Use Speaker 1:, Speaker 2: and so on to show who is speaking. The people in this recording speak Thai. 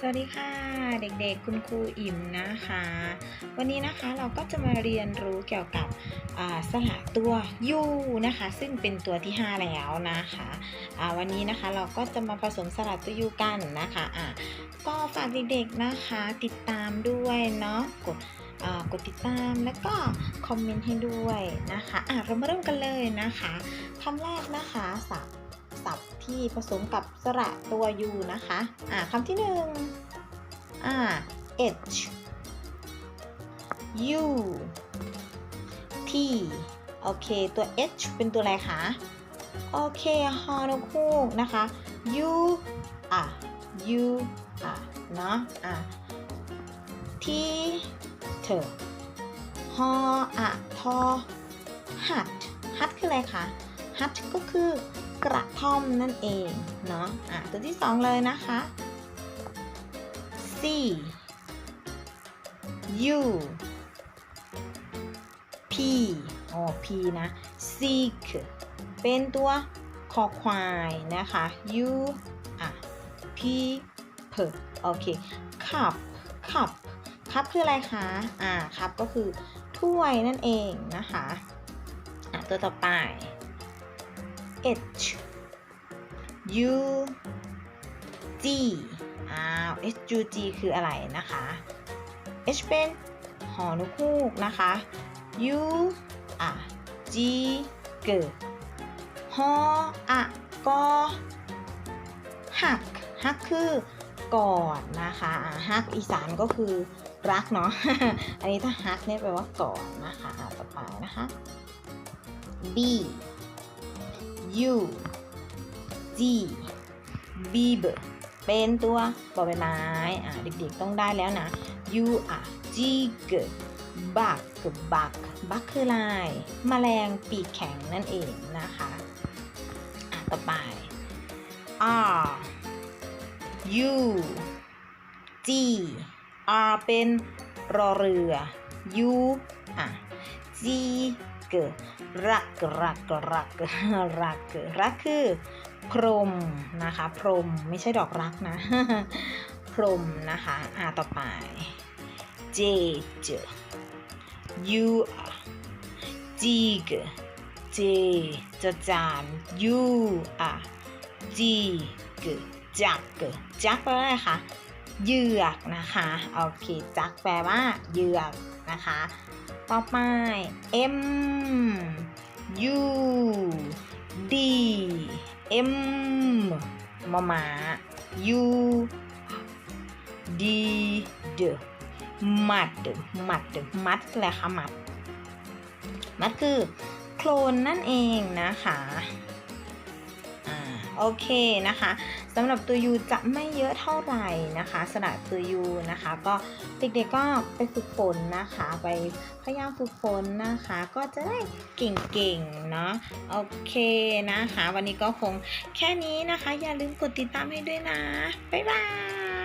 Speaker 1: สวัสดีค่ะ เด็กๆ คุณครูอิ่มนะคะ วันนี้นะคะเราก็จะมาเรียนรู้เกี่ยวกับสระตัว U นะคะ ซึ่งเป็นตัวที่ 5 แล้วนะคะอ่าวันนี้นะคะเราก็จะมาผสมสระตัว U กันนะคะอ่าก็ฝากเด็กๆนะคะติดตามด้วยเนาะกดกดติดตามแล้วก็คอมเมนต์ให้ด้วยนะคะะเรามาเริ่มกันเลยนะคะคำแรกนะคะสับศัพ ที่ผสมกับสระตัว u นะคะอ่าคำที่หนึ่งอ่า h u t โอเค ตัว h เป็นตัวอะไรคะ โอเค ฮอนกฮูกนะคะ u อะ u อะ เนาะอะ t เธอฮออะทอหัด หัดคืออะไรคะฮัทก็คือ กระท่อมนั่นเองเนาะอะตัวที่สองเลยนะคะ C U P อ๋อ P นะ seek เป็นตัวคอควายนะคะ U อะ P P โอเค cup cup cup คืออะไรคะ อ่า cup ก็คือถ้วยนั่นเองนะคะ อะ ตัวต่อไป H U G อ้าว H U G คืออะไรนะคะ H เป็นหอนกฮูกนะคะ U อะ G เกิดฮออะกอหักหักคือกอดนะคะฮักอีสานก็คือรักเนาะ อันนี้ถ้าฮักเนี่ยแปลว่ากอดนะคะอะต่อไปนะคะ B U G Bib เป็นตัวบอใบไม้ อ่าเด็กๆต้องได้แล้วนะ U อะ G G Bug Bug Bug คืออะไรแมลงปีกแข็งนั่นเองนะคะ อะต่อไป R U G R เป็นรอเรือ U อะ G กรักรักรักรักรักคือพรมนะคะ พรมไม่ใช่ดอกรักนะ พรมนะคะอ่าต่อไป J J U G G J จะจาน U อะ G G จักจักแปลว่าอะไรคะเหยือกนะคะ โอเค จักแปลว่าเหยือกนะคะ ต่อไป M U D M มอมา U D D มัดมัดมัดแหละค่ะมัด มัดคือโคลนนั่นเองนะคะ โอเคนะคะสำหรับตัว U จะไม่เยอะเท่าไหร่นะคะสำหรับตัว U นะคะ ก็เด็กๆก็ไปฝึกฝนนะคะ ไปพยายามฝึกฝนนะคะ ก็จะได้เก่งๆเนาะโอเคนะคะ วันนี้ก็คงแค่นี้นะคะ อย่าลืมกดติดตามให้ด้วยนะ บ๊ายบาย